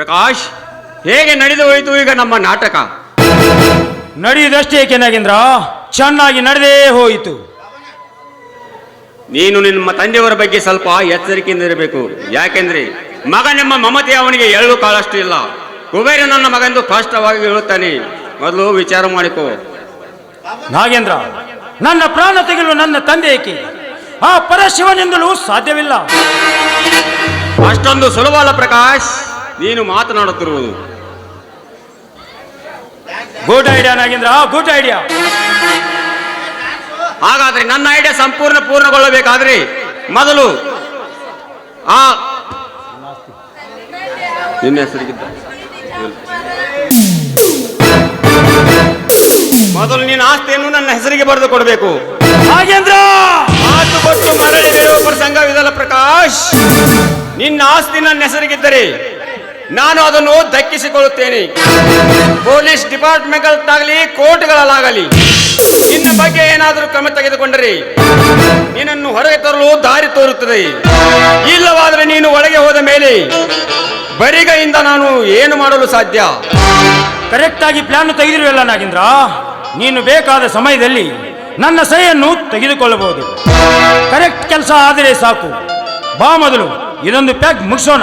ಪ್ರಕಾಶ್ ಹೇಗೆ ನಡೆದು ಹೋಯಿತು ಈಗ ನಮ್ಮ ನಾಟಕ? ನಡೆಯುವುದಷ್ಟೇ ಏಕೆ ನಾಗೇಂದ್ರ? ಚೆನ್ನಾಗಿ ನಡೆದೇ ಹೋಯಿತು. ನೀನು ನಿಮ್ಮ ತಂದೆಯವರ ಬಗ್ಗೆ ಸ್ವಲ್ಪ ಎಚ್ಚರಿಕೆಯಿಂದ ಇರಬೇಕು. ಯಾಕೆಂದ್ರೆ ಮಗ ನಿಮ್ಮ ಮಮತೆ ಅವನಿಗೆ ಎಳ್ಳು ಕಾಲಷ್ಟು ಇಲ್ಲ. ಕುಬೇರ ನನ್ನ ಮಗಂದು ಸ್ಪಷ್ಟವಾಗಿ ಹೇಳುತ್ತಾನೆ. ಮೊದಲು ವಿಚಾರ ಮಾಡಿಕೋ. ನಾಗೇಂದ್ರ ನನ್ನ ಪ್ರಾಣ ತೆಗೆಯಲು ನನ್ನ ತಂದೆ ಏಕೆ? ಆ ಪರಶಿವನೆಂದಲೂ ಸಾಧ್ಯವಿಲ್ಲ. ಅಷ್ಟೊಂದು ಸುಲಭವಲ್ಲ ಪ್ರಕಾಶ್. ನೀನು ಮಾತನಾಡುತ್ತಿರುವುದು. Good idea Nagendra. Good idea ಹಾಗಾದ್ರೆ ನನ್ನ ಐಡಿಯಾ ಸಂಪೂರ್ಣ ಪೂರ್ಣಗೊಳ್ಳಬೇಕಾದ್ರೆ? ಮೊದಲು ಆ ನಿನ್ನ ಹೆಸರಿಗಿದ್ದ. ಮೊದಲು ನಿನ್ನ ಆಸ್ತಿಯನ್ನು ನನ್ನ ಹೆಸರಿಗೆ ಬರೆದು ಕೊಡಬೇಕು. ನಾಗೇಂದ್ರ! ಮಾತು ಕೊಟ್ಟು ಮರಳಿ ಬೀಳುವ ಪ್ರಸಂಗವಿದಲ್ಲ ಪ್ರಕಾಶ್ ನಿನ್ನ ಆಸ್ತಿ ನನ್ನ ಹೆಸರಿಗಿದ್ದರೆ ನಾನು ಅದನ್ನು ದಕ್ಕಿಸಿಕೊಳ್ಳುತ್ತೇನೆ. ಪೊಲೀಸ್ ಡಿಪಾರ್ಟ್ಮೆಂಟ್ಗಳಾಗಲಿ ಕೋರ್ಟ್ಗಳಲ್ಲಾಗಲಿ ನಿನ್ನ ಬಗ್ಗೆ ಏನಾದರೂ ಕ್ರಮ ತೆಗೆದುಕೊಂಡರೆ, ನಿನ್ನನ್ನು ಹೊರಗೆ ತರಲು ದಾರಿ ತೋರುತ್ತದೆ. ಇಲ್ಲವಾದರೆ ನೀನು ಒಳಗೆ ಹೋದ ಮೇಲೆ ಬರಿಗೈಯಿಂದ ನಾನು ಏನು ಮಾಡಲು ಸಾಧ್ಯ? ಕರೆಕ್ಟ್ ಆಗಿ ಪ್ಲಾನ್ ತೆಗೆದಿರುವಲ್ಲ ನಾಗೇಂದ್ರ. ನೀನು ಬೇಕಾದ ಸಮಯದಲ್ಲಿ ನನ್ನ ಸಹಿಯನ್ನು ತೆಗೆದುಕೊಳ್ಳಬಹುದು. ಕರೆಕ್ಟ್ ಕೆಲಸ ಆದರೆ ಸಾಕು. ಬಾ ಮೊದಲು, ಇದೊಂದು ಪ್ಯಾಕ್ ಮುಗಿಸೋಣ.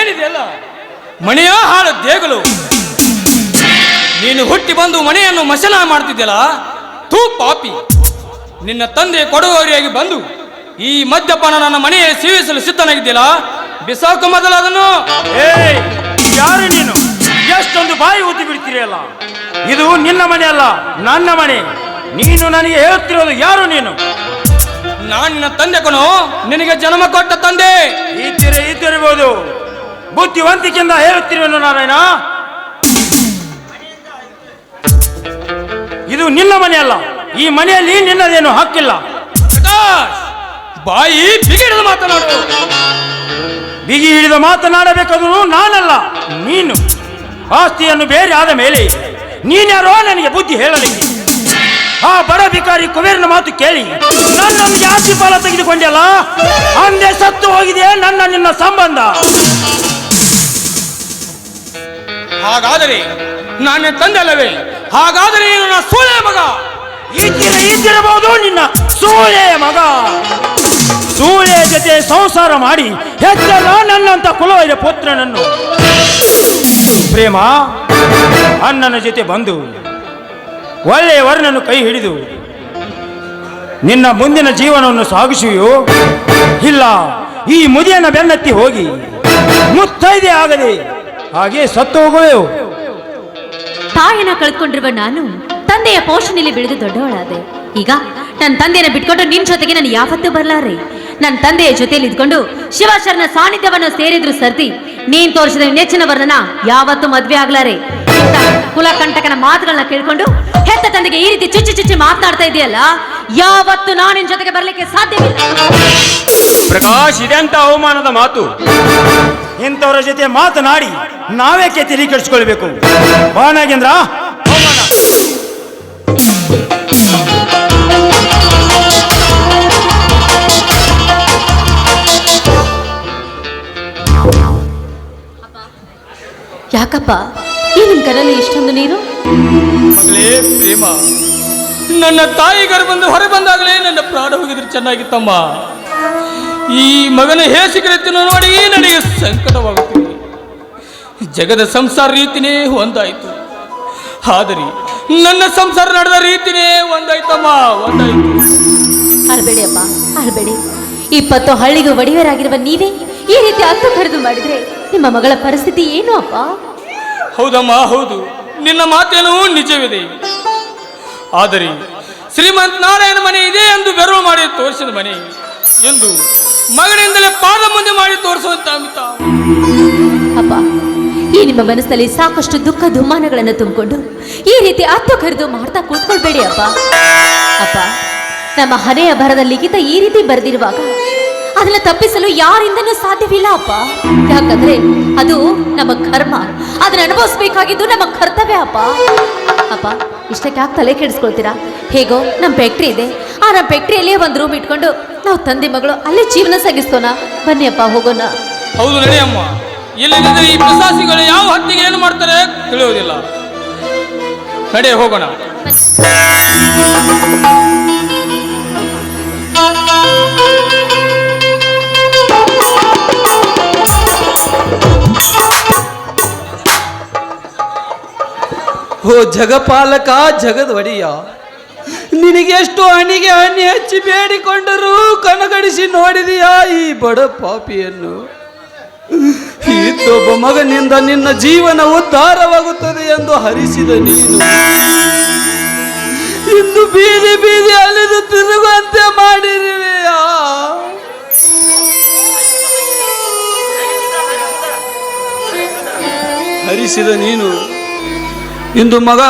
ಏನಿದೆಯಲ್ಲ ಮನೆಯ ಹಾಳು ದೇಗಲು. ನೀನು ಹುಟ್ಟಿ ಬಂದು ಮನೆಯನ್ನು ಮಶನ ಮಾಡ್ತಿದ್ದೆಲ್ಲ ತೂ ಪಾಪಿ. ನಿನ್ನ ತಂದೆ ಕೊಡುವವರಿಯಾಗಿ ಬಂದು ಈ ಮದ್ಯಪಾನ ನನ್ನ ಮನೆಯ ಸೇವಿಸಲು ಸಿದ್ಧನಾಗಿದ್ಯಲ್ಲ ಬಿಸಾಕು ಮೊದಲು ಅದನ್ನು. ಏಯ್ ಯಾರು ನೀನು? ಎಷ್ಟೊಂದು ಬಾಯಿ ಊತಿ ಬಿಡ್ತೀರಿಯಲ್ಲ? ಇದು ನಿನ್ನ ಮನೆ ಅಲ್ಲ ನನ್ನ ಮನೆ. ನೀನು ನನಗೆ ಹೇಳುತ್ತಿರೋದು ಯಾರು ನೀನು? ನಾನು ನಿನ್ನ ತಂದೆ ಕಣೋ. ನಿನಗೆ ಜನ್ಮ ಕೊಟ್ಟ ತಂದೆ. ಇದ್ದಿರ ಇದ್ದಿರಬಹುದು. ಬುದ್ಧಿವಂತಿಕೆಯಿಂದ ಹೇಳುತ್ತಿರುವೆನು ನಾರಾಯಣ. ಇದು ನಿನ್ನ ಮನೆಯಲ್ಲ ಈ ಮನೆಯಲ್ಲಿ ನಿನ್ನದೇನು ಹಕ್ಕಿಲ್ಲ. ಬಾಯಿ ಬಿಗಿ ಹಿಡಿದು ಮಾತನಾಡು. ಬಿಗಿ ಹಿಡಿದು ಮಾತನಾಡಬೇಕಾದ್ರು ನಾನಲ್ಲ ನೀನು. ಆಸ್ತಿಯನ್ನು ಬೇರೆ ಆದ ಮೇಲೆ ನೀನ್ಯಾರೋ ನನಗೆ ಬುದ್ಧಿ ಹೇಳಲಿಕ್ಕೆ ಆ ಬಡ ಭಿಕಾರಿ ಕುಬೇರನ ಮಾತು ಕೇಳಿ ನನ್ನ ಜಾಸ್ತಿ ಫಲ ತೆಗೆದುಕೊಂಡೆಲ್ಲ ಅಂದೇ ಸತ್ತು ಹೋಗಿದೆ ನನ್ನ ನಿನ್ನ ಸಂಬಂಧ? ಹಾಗಾದರೆ ನಾನೇ ನಿನ್ನ ತಂದೆ ಅಲ್ಲವೇ ಹಾಗಾದರೆ ನೀನು ನನ್ನ ಸೂಳೆ ಮಗ. ಇದ್ದಿರ ಇದ್ದಿರಬಹುದು ನಿನ್ನ ಸೂಳೆ ಮಗ. ಸೂಳೆ ಜೊತೆ ಸಂಸಾರ ಮಾಡಿ ಹೆಚ್ಚಲ್ಲ ನನ್ನಂತ ಇದೆ ಪುತ್ರನನ್ನು. ಪ್ರೇಮ, ಅಣ್ಣನ ಜೊತೆ ಬಂದು ಒಳ್ಳೆಯ ವರ್ಣನು ಕೈ ಹಿಡಿದು ನಿನ್ನ ಮುಂದಿನ ಜೀವನವನ್ನು ಸಾಗಿಸುವೆಯೋ? ಇಲ್ಲ, ಈ ಮುದಿಯನ್ನು ಬೆನ್ನತ್ತಿ ಹೋಗಿ ಮುತ್ತೈದೆ ಆಗದೆ ಹಾಗೆ ಸತ್ತು ಹೋಗುವೆವು. ತಾಯಿನ ಕಳ್ಕೊಂಡಿರುವ ನಾನು ತಂದೆಯ ಪೋಷಣೆಯಲ್ಲಿ ಬೆಳೆದು ದೊಡ್ಡವಳಾದೆ. ಈಗ ನನ್ನ ತಂದೆಯನ್ನ ಬಿಟ್ಕೊಂಡು ನಿನ್ ಜೊತೆಗೆ ನಾನು ಯಾವತ್ತೂ ಬರಲಾರೆ. ನನ್ನ ತಂದೆಯ ಜೊತೆಯಲ್ಲಿ ಇದ್ಕೊಂಡು ಶಿವಾಶರಣ ಸಾನ್ನಿಧ್ಯವನ್ನು ಸೇರಿದ್ರು ಸರ್ದಿ ನೀನ್ ತೋರಿಸಿದ ನೆಚ್ಚಿನ ವರ್ಣನ ಯಾವತ್ತೂ ಮದ್ವೆ ಆಗ್ಲಾರೆ. ಕುಲಕಂಟಕನ ಮಾತುಗಳನ್ನ ಕೇಳ್ಕೊಂಡು ಹೆತ್ತ ತಂದೆಗೆ ಈ ರೀತಿ ಚುಚ್ಚಿ ಚುಚ್ಚಿ ಮಾತನಾಡ್ತಾ ಇದೆಯಲ್ಲ ಯಾವತ್ತು ನಾನು ನಿನ್ ಜೊತೆಗೆ ಬರ್ಲಿಕ್ಕೆ ಸಾಧ್ಯವಿಲ್ಲ. ಪ್ರಕಾಶ್ ಇದೆಂತ ಅವಮಾನದ ಮಾತು? ಇಂಥವರ ಜೊತೆ ಮಾತನಾಡಿ. ನಾವೇಕೆ ತಲೆ ಕೆಡಿಸ್ಕೊಳ್ಬೇಕು. ಬಾ ನಾಗೇಂದ್ರ? ಹೋಗೋಣ. ಯಾಕಪ್ಪ? ಈ ನಿಮ್ ಕರಲ್ಲಿ ಇಷ್ಟೊಂದು ನೀರು? ಪ್ರೇಮ ನನ್ನ ತಾಯಿ ಬಂದು ಹೊರ ಬಂದಾಗಲೇ ನನ್ನ ಪ್ರಾಣ ಹೋಗಿದ್ರೆ ಚೆನ್ನಾಗಿತ್ತಮ್ಮ. ಈ ಮಗನ ಹೇಸಿಕರಿತನ್ನು ನೋಡಿ ನನಗೆ ಸಂಕಟವಾಗುತ್ತಿದೆ. ಜಗದ ಸಂಸಾರ ರೀತಿನೇ ಒಂದಾಯಿತು. ಆದರೆ ನನ್ನ ಸಂಸಾರ ನಡೆದ ರೀತಿನೇ ಒಂದಾಯ್ತಮ್ಮ ಒಂದಾಯ್ತು. ಅಳ್ಬೇಡಿ ಅಪ್ಪ ಅಳ್ಬೇಡಿ. ಇಪ್ಪತ್ತು ಹಳ್ಳಿಗೆ ಒಡೆಯರಾಗಿರುವ ನೀವೇ ಈ ರೀತಿ ಹತ್ತು ಕರೆದು ಮಾಡಿದ್ರೆ ನಿಮ್ಮ ಮಗಳ ಪರಿಸ್ಥಿತಿ ಏನು ಅಪ್ಪ? ಹೌದಮ್ಮ ಹೌದು. ನಿನ್ನ ಮಾತೇನೂ ನಿಜವಿದೆ. ಆದರೆ ಶ್ರೀಮಂತ ನಾರಾಯಣ ಮನೆ ಇದೆ ಎಂದು ಬೆರಳು ಮಾಡಿ ತೋರಿಸಿದ ಮನೆ ಎಂದು ಮಗನಿಂದಲೇ ಪಾದ ಮುಂದೆ ಮಾಡಿ ತೋರಿಸುವಂತ ಅಪ್ಪ ಈ ನಿಮ್ಮ ಮನಸ್ಸಲ್ಲಿ ಸಾಕಷ್ಟು ದುಃಖ ದುಮ್ಮಾನಗಳನ್ನು ತುಂಬಿಕೊಂಡು ಈ ರೀತಿ ಅತ್ತು ಕರೆದು ಮಾಡ್ತಾ ಕೂತ್ಕೊಳ್ಬೇಡಿ ಅಪ್ಪ. ಅಪ್ಪ, ನಮ್ಮ ಹಣೆಯ ಭರದ ಲಿಖಿತ ಈ ರೀತಿ ಬರೆದಿರುವಾಗ ಅದನ್ನ ತಪ್ಪಿಸಲು ಯಾರಿಂದನೂ ಸಾಧ್ಯವಿಲ್ಲ ಅಪ್ಪ. ಯಾಕಂದ್ರೆ ಅದು ನಮ್ಮ ಕರ್ಮ, ಅದನ್ನ ಅನುಭವಿಸ್ಬೇಕಾಗಿದ್ದು ನಮ್ಮ ಕರ್ತವ್ಯ ಅಪ್ಪ. ಅಪ್ಪ, ಇಷ್ಟಕ್ಕೆ ಯಾಕೆ ತಲೆ ಕೆಡಿಸ್ಕೊಳ್ತೀರಾ? ಹೇಗೋ ನಮ್ಮ ಫ್ಯಾಕ್ಟ್ರಿ ಇದೆ. ಆ ನಮ್ಮ ಫ್ಯಾಕ್ಟ್ರಿಯಲ್ಲೇ ಒಂದು ರೂಮ್ ಇಟ್ಕೊಂಡು ನಾವು ತಂದೆ ಮಗಳು ಅಲ್ಲೇ ಜೀವನ ಸಾಗಿಸ್ತೋಣ ಬನ್ನಿ ಅಪ್ಪ, ಹೋಗೋಣ. ಹೌದು ನಡೆಯಮ್ಮ ಇಲ್ಲದಿದ್ದರೆ ಈ ಪಿಸಾಸಿಗಳು ಯಾವ ಹತ್ತಿಗೆ ಏನು ಮಾಡ್ತಾರೆ ತಿಳಿಯೋದಿಲ್ಲ ನಡೆ ಹೋಗೋಣ. ಓ ಜಗಪಾಲಕ ಜಗದ ಒಡೆಯ ನಿನಗೆ ಎಷ್ಟು ಹಣಿಗೆ ಹಣ್ಣಿ ಹಚ್ಚಿ ಬೇಡಿಕೊಂಡರೂ ಕನಗಡಿಸಿ ನೋಡಿದೆಯಾ ಈ ಬಡ ಪಾಪಿಯನ್ನು? ಇದ್ದೊಬ್ಬ ಮಗನಿಂದ ನಿನ್ನ ಜೀವನ ಉದ್ಧಾರವಾಗುತ್ತದೆ ಎಂದು ಹರಿಸಿದ ನೀನು. ಇಂದು ಬೀದಿ ಬೀದಿ ಅಲೆದು ತಿರುಗುವಂತೆ ಮಾಡಿರುವೆಯಾ? ಹರಿಸಿದ ನೀನು. ಇಂದು ಮಗ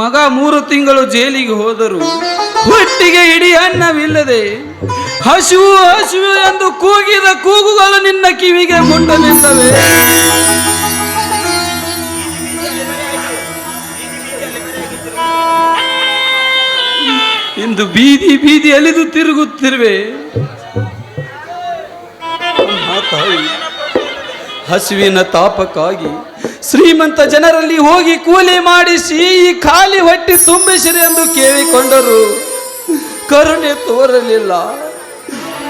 ಮಗ ಮೂರು ತಿಂಗಳು ಜೈಲಿಗೆ ಹೋದರು ಒಟ್ಟಿಗೆ ಇಡೀ ಅನ್ನವಿಲ್ಲದೆ ಹಸಿವು ಹಸಿವು ಎಂದು ಕೂಗಿದ ಕೂಗುಗಳು ನಿನ್ನ ಕಿವಿಗೆ ಮುಟ್ಟಲಿಲ್ಲವೇ ಇಂದು ಬೀದಿ ಬೀದಿ ಅಲಿದು ತಿರುಗುತ್ತಿರುವೆ. ಹಸುವಿನ ತಾಪಕ್ಕಾಗಿ ಶ್ರೀಮಂತ ಜನರಲ್ಲಿ ಹೋಗಿ ಕೂಲಿ ಮಾಡಿಸಿ ಈ ಖಾಲಿ ಹೊಟ್ಟಿ ತುಂಬಿಸಿರಿ ಎಂದು ಕೇಳಿಕೊಂಡರು. ಕರುಣೆ ತೋರಲಿಲ್ಲ.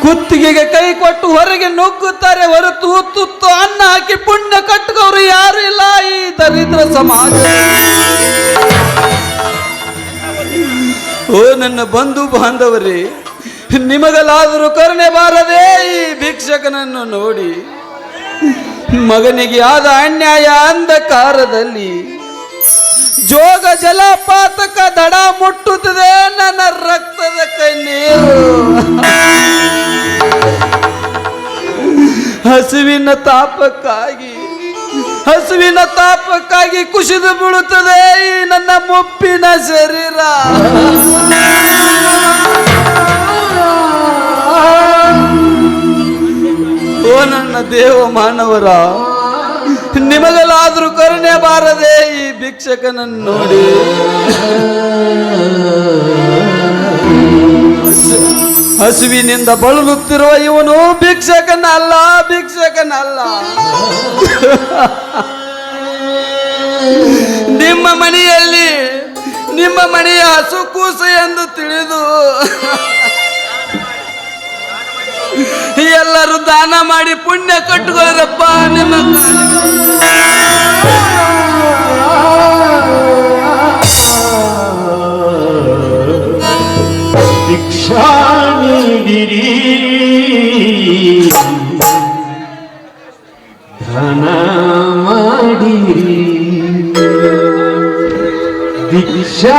ಕುತ್ತಿಗೆಗೆ ಕೈ ಕೊಟ್ಟು ಹೊರಗೆ ನುಗ್ಗುತ್ತಾರೆ ಹೊರತು ತುತ್ತು ಅನ್ನ ಹಾಕಿ ಪುಣ್ಯ ಕಟ್ಟುವವರು ಯಾರು ಇಲ್ಲ ಈ ದರಿದ್ರ ಸಮಾಜ. ಓ ನನ್ನ ಬಂಧು ಬಾಂಧವರೇ, ನಿಮಗಲಾದರೂ ಕರುಣೆ ಬಾರದೇ ಈ ಭಿಕ್ಷಕನನ್ನು ನೋಡಿ, ಮಗನಿಗೆ ಆದ ಅನ್ಯಾಯ ಅಂಧಕಾರದಲ್ಲಿ ಜೋಗ ಜಲಪಾತಕ ದಡ ಮುಟ್ಟುತ್ತದೆ, ನನ್ನ ರಕ್ತದ ಕಣ್ಣೀರು. ಹಸುವಿನ ತಾಪಕ್ಕಾಗಿ ಹಸುವಿನ ತಾಪಕ್ಕಾಗಿ ಕುಸಿದು ಬೀಳುತ್ತದೆ ಈ ನನ್ನ ಮುಪ್ಪಿನ ಶರೀರ. ಓ ನನ್ನ ದೇವ ಮಾನವರ ನಿಮಗಲಾದ್ರೂ ಕರುಣೆ ಬಾರದೆ ಈ ಭಿಕ್ಷಕನನ್ನು ನೋಡಿ. ಹಸುವಿನಿಂದ ಬಳಲುತ್ತಿರುವ ಇವನು ಭಿಕ್ಷಕನಲ್ಲ ಭಿಕ್ಷಕನಲ್ಲ. ನಿಮ್ಮ ಮನೆಯಲ್ಲಿ, ನಿಮ್ಮ ಮನೆಯ ಹಸು ಕೂಸು ಎಂದು ತಿಳಿದು. ಎಲ್ಲರೂ ದಾನ ಮಾಡಿ ಪುಣ್ಯ ಕಟ್ಟುಕೊಳ್ಳರಪ್ಪ ನಿಮ್ಮ. ಭಿಕ್ಷಾ ನೀಡಿರಿ ಧನ ಮಾಡಿರಿ ಭಿಕ್ಷಾ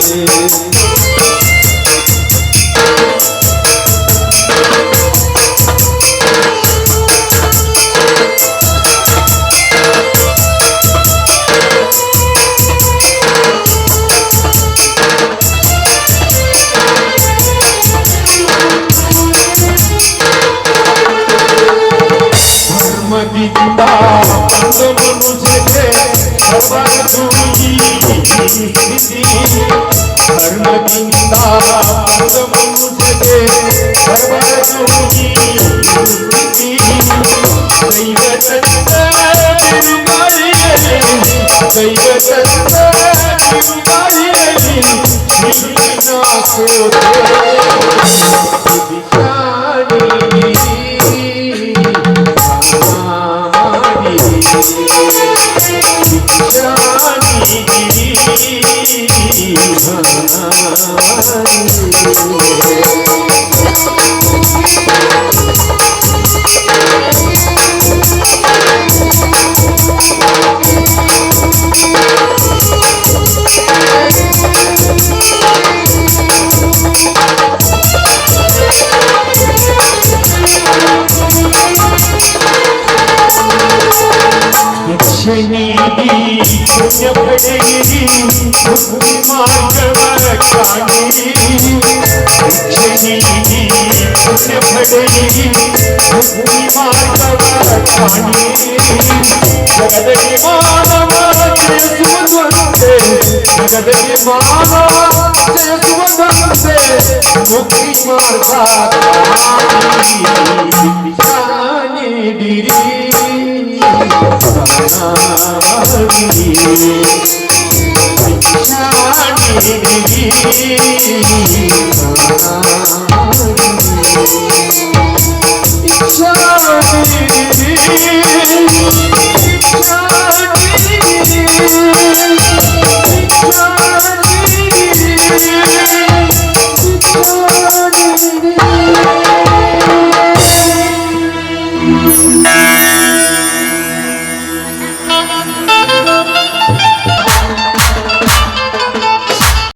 ಮಾಡಿರಿ. ಧರ್ಮದಿಂದ ಬಂದ ಮನುಷ್ಯಗೆ सर्वचिंता पूर्वमुषये सर्वसूनी दैवतत्त्वरूपाये दैवतत्त्व ভাই। Çeşmeni Konya'dayım Kuzum arkada kadim Çeşmeni Konya'dayım Kuzum arkada kadim Kadim ağlama Kızım ಜಯಿಸುವುದೊಂದೇ ಜಗದಗೆ ಮಾನವ ಜಯಿಸುವುದೊಂದೇ ಮುಕ್ತಿ ಮಾರ್ಗ ನೀಡಿರಿ Shani,